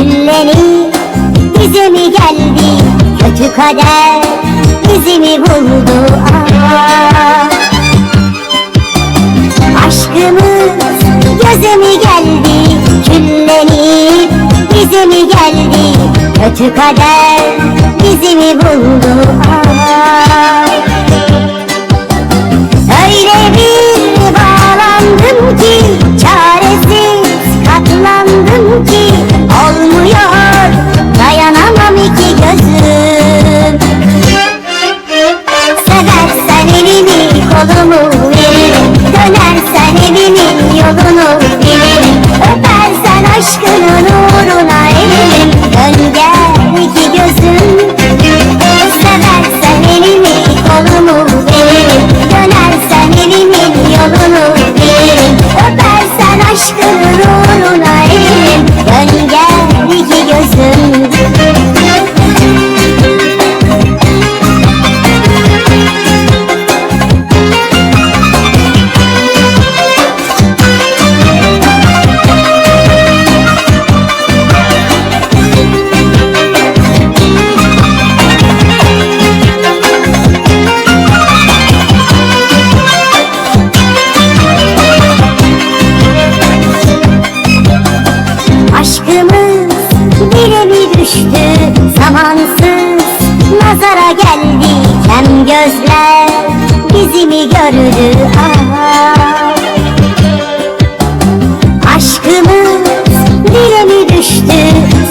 Göze mi geldi külleri Bize mi geldi? Kötü kader Bizi mi buldu ah Aşkımız göze mi geldi? Küllenip Bize mi geldi? Kötü kader Bizi mi buldu yolunu bilirim. Öpersen aşkının uğruna eririm Dön gel iki gözüm Seversen elimi kolumu veririm Dönersen evimin yolunu bilirim. Öpersen aşkının düştü zamansız Nazara geldi. Kem gözler bizi mi gördü? Ah Aşkımız bile mi düştü?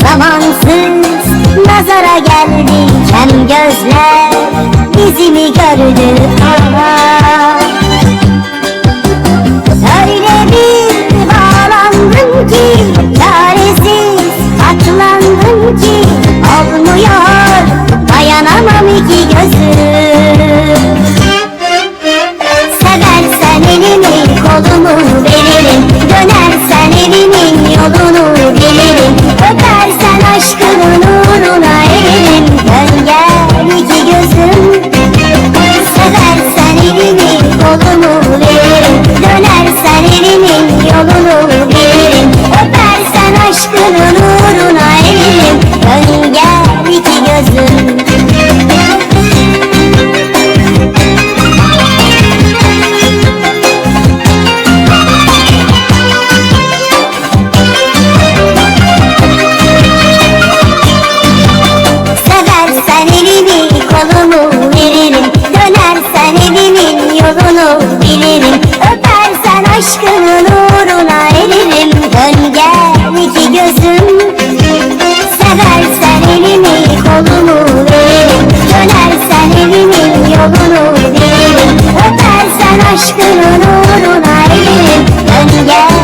Zamansız Nazara geldi. Kem gözler bizi mi gördü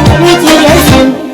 我的表行